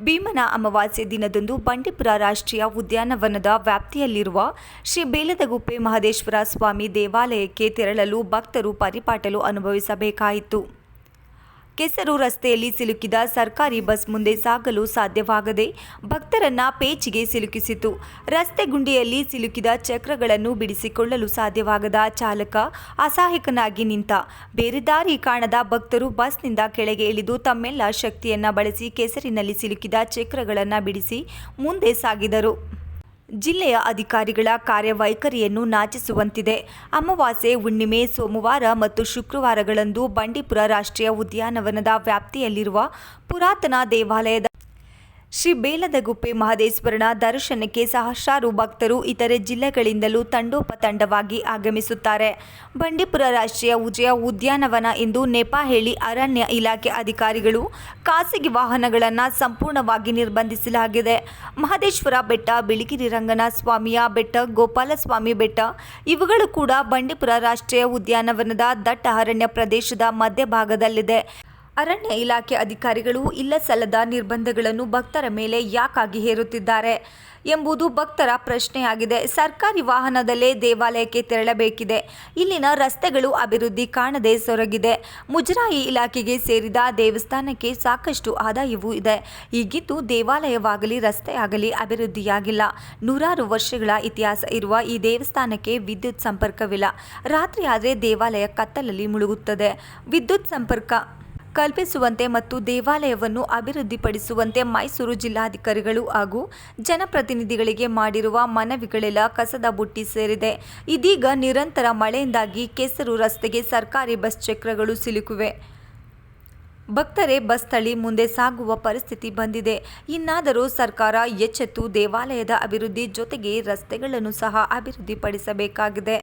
ಭೀಮನ ಅಮಾವಾಸ್ಯೆ ದಿನದಂದು ಬಂಡೀಪುರ ರಾಷ್ಟ್ರೀಯ ಉದ್ಯಾನವನದ ವ್ಯಾಪ್ತಿಯಲ್ಲಿರುವ ಶ್ರೀ ಬೇಲದಗುಪ್ಪೆ ಮಹದೇಶ್ವರ ಸ್ವಾಮಿ ದೇವಾಲಯಕ್ಕೆ ತೆರಳಲು ಭಕ್ತರು ಪರಿಪಾಟಲು ಅನುಭವಿಸಬೇಕಾಯಿತು. ಕೆಸರು ರಸ್ತೆಯಲ್ಲಿ ಸಿಲುಕಿದ ಸರ್ಕಾರಿ ಬಸ್ ಮುಂದೆ ಸಾಗಲು ಸಾಧ್ಯವಾಗದೆ ಭಕ್ತರನ್ನ ಪೇಚಿಗೆ ಸಿಲುಕಿಸಿತು. ರಸ್ತೆ ಗುಂಡಿಯಲ್ಲಿ ಸಿಲುಕಿದ ಚಕ್ರಗಳನ್ನು ಬಿಡಿಸಿಕೊಳ್ಳಲು ಸಾಧ್ಯವಾಗದ ಚಾಲಕ ಅಸಹಾಯಕನಾಗಿ ನಿಂತ. ಬೇರೆ ದಾರಿ ಕಾಣದ ಭಕ್ತರು ಬಸ್ನಿಂದ ಕೆಳಗೆ ಇಳಿದು ತಮ್ಮೆಲ್ಲ ಶಕ್ತಿಯನ್ನ ಬಳಸಿ ಕೆಸರಿನಲ್ಲಿ ಸಿಲುಕಿದ ಚಕ್ರಗಳನ್ನು ಬಿಡಿಸಿ ಮುಂದೆ ಸಾಗಿದರು. ಜಿಲ್ಲೆಯ ಅಧಿಕಾರಿಗಳ ಕಾರ್ಯವೈಖರಿಯನ್ನು ನಾಚಿಸುವಂತಿದೆ. ಅಮಾವಾಸ್ಯೆ, ಹುಣ್ಣಿಮೆ, ಸೋಮವಾರ ಮತ್ತು ಶುಕ್ರವಾರಗಳಂದು ಬಂಡೀಪುರ ರಾಷ್ಟ್ರೀಯ ಉದ್ಯಾನವನದ ವ್ಯಾಪ್ತಿಯಲ್ಲಿರುವ ಪುರಾತನ ದೇವಾಲಯದ ಶ್ರೀ ಬೇಲದಗುಪ್ಪೆ ಮಹದೇಶ್ವರನ ದರ್ಶನಕ್ಕೆ ಸಹಸ್ರಾರು ಭಕ್ತರು ಇತರೆ ಜಿಲ್ಲೆಗಳಿಂದಲೂ ತಂಡೋಪತಂಡವಾಗಿ ಆಗಮಿಸುತ್ತಾರೆ. ಬಂಡೀಪುರ ರಾಷ್ಟ್ರೀಯ ಉಜಯ ಉದ್ಯಾನವನ ಎಂದು ನೆಪ ಹೇಳಿ ಅರಣ್ಯ ಇಲಾಖೆ ಅಧಿಕಾರಿಗಳು ಖಾಸಗಿ ವಾಹನಗಳನ್ನು ಸಂಪೂರ್ಣವಾಗಿ ನಿರ್ಬಂಧಿಸಲಾಗಿದೆ. ಮಹದೇಶ್ವರ ಬೆಟ್ಟ, ಬಿಳಿಗಿರಿ ರಂಗನ ಸ್ವಾಮಿಯ ಬೆಟ್ಟ, ಗೋಪಾಲಸ್ವಾಮಿ ಬೆಟ್ಟ ಇವುಗಳು ಕೂಡ ಬಂಡೀಪುರ ರಾಷ್ಟ್ರೀಯ ಉದ್ಯಾನವನದ ದಟ್ಟ ಅರಣ್ಯ ಪ್ರದೇಶದ ಮಧ್ಯಭಾಗದಲ್ಲಿದೆ. ಅರಣ್ಯ ಇಲಾಖೆ ಅಧಿಕಾರಿಗಳು ಇಲ್ಲ ಸಲ್ಲದ ನಿರ್ಬಂಧಗಳನ್ನು ಭಕ್ತರ ಮೇಲೆ ಯಾಕಾಗಿ ಹೇರುತ್ತಿದ್ದಾರೆ ಎಂಬುದು ಭಕ್ತರ ಪ್ರಶ್ನೆಯಾಗಿದೆ. ಸರ್ಕಾರಿ ವಾಹನದಲ್ಲೇ ದೇವಾಲಯಕ್ಕೆ ತೆರಳಬೇಕಿದೆ. ಇಲ್ಲಿನ ರಸ್ತೆಗಳು ಅಭಿವೃದ್ಧಿ ಕಾಣದೆ ಸೊರಗಿದೆ. ಮುಜರಾಯಿ ಇಲಾಖೆಗೆ ಸೇರಿದ ದೇವಸ್ಥಾನಕ್ಕೆ ಸಾಕಷ್ಟು ಆದಾಯವೂ ಇದೆ. ಈಗಿದ್ದು ದೇವಾಲಯವಾಗಲಿ, ರಸ್ತೆಯಾಗಲಿ ಅಭಿವೃದ್ಧಿಯಾಗಿಲ್ಲ. ನೂರಾರು ವರ್ಷಗಳ ಇತಿಹಾಸ ಇರುವ ಈ ದೇವಸ್ಥಾನಕ್ಕೆ ವಿದ್ಯುತ್ ಸಂಪರ್ಕವಿಲ್ಲ. ರಾತ್ರಿ ಆದರೆ ದೇವಾಲಯ ಕತ್ತಲಲ್ಲಿ ಮುಳುಗುತ್ತದೆ. ವಿದ್ಯುತ್ ಸಂಪರ್ಕ ಕಲ್ಪಿಸುವಂತೆ ಮತ್ತು ದೇವಾಲಯವನ್ನು ಅಭಿವೃದ್ಧಿಪಡಿಸುವಂತೆ ಮೈಸೂರು ಜಿಲ್ಲಾಧಿಕಾರಿಗಳು ಹಾಗೂ ಜನಪ್ರತಿನಿಧಿಗಳಿಗೆ ಮಾಡಿರುವ ಮನವಿಗಳೆಲ್ಲ ಕಸದ ಬುಟ್ಟಿ ಸೇರಿದೆ. ಇದೀಗ ನಿರಂತರ ಮಳೆಯಿಂದಾಗಿ ಕೆಸರು ರಸ್ತೆಗೆ ಸರ್ಕಾರಿ ಬಸ್ ಚಕ್ರಗಳು ಸಿಲುಕಿವೆ. ಭಕ್ತರೇ, ಬಸ್ ತಳಿ ಮುಂದೆ ಸಾಗುವ ಪರಿಸ್ಥಿತಿ ಬಂದಿದೆ. ಇನ್ನಾದರೂ ಸರ್ಕಾರ ಎಚ್ಚೆತ್ತು ದೇವಾಲಯದ ಅಭಿವೃದ್ಧಿ ಜೊತೆಗೆ ರಸ್ತೆಗಳನ್ನು ಸಹ ಅಭಿವೃದ್ಧಿಪಡಿಸಬೇಕಾಗಿದೆ.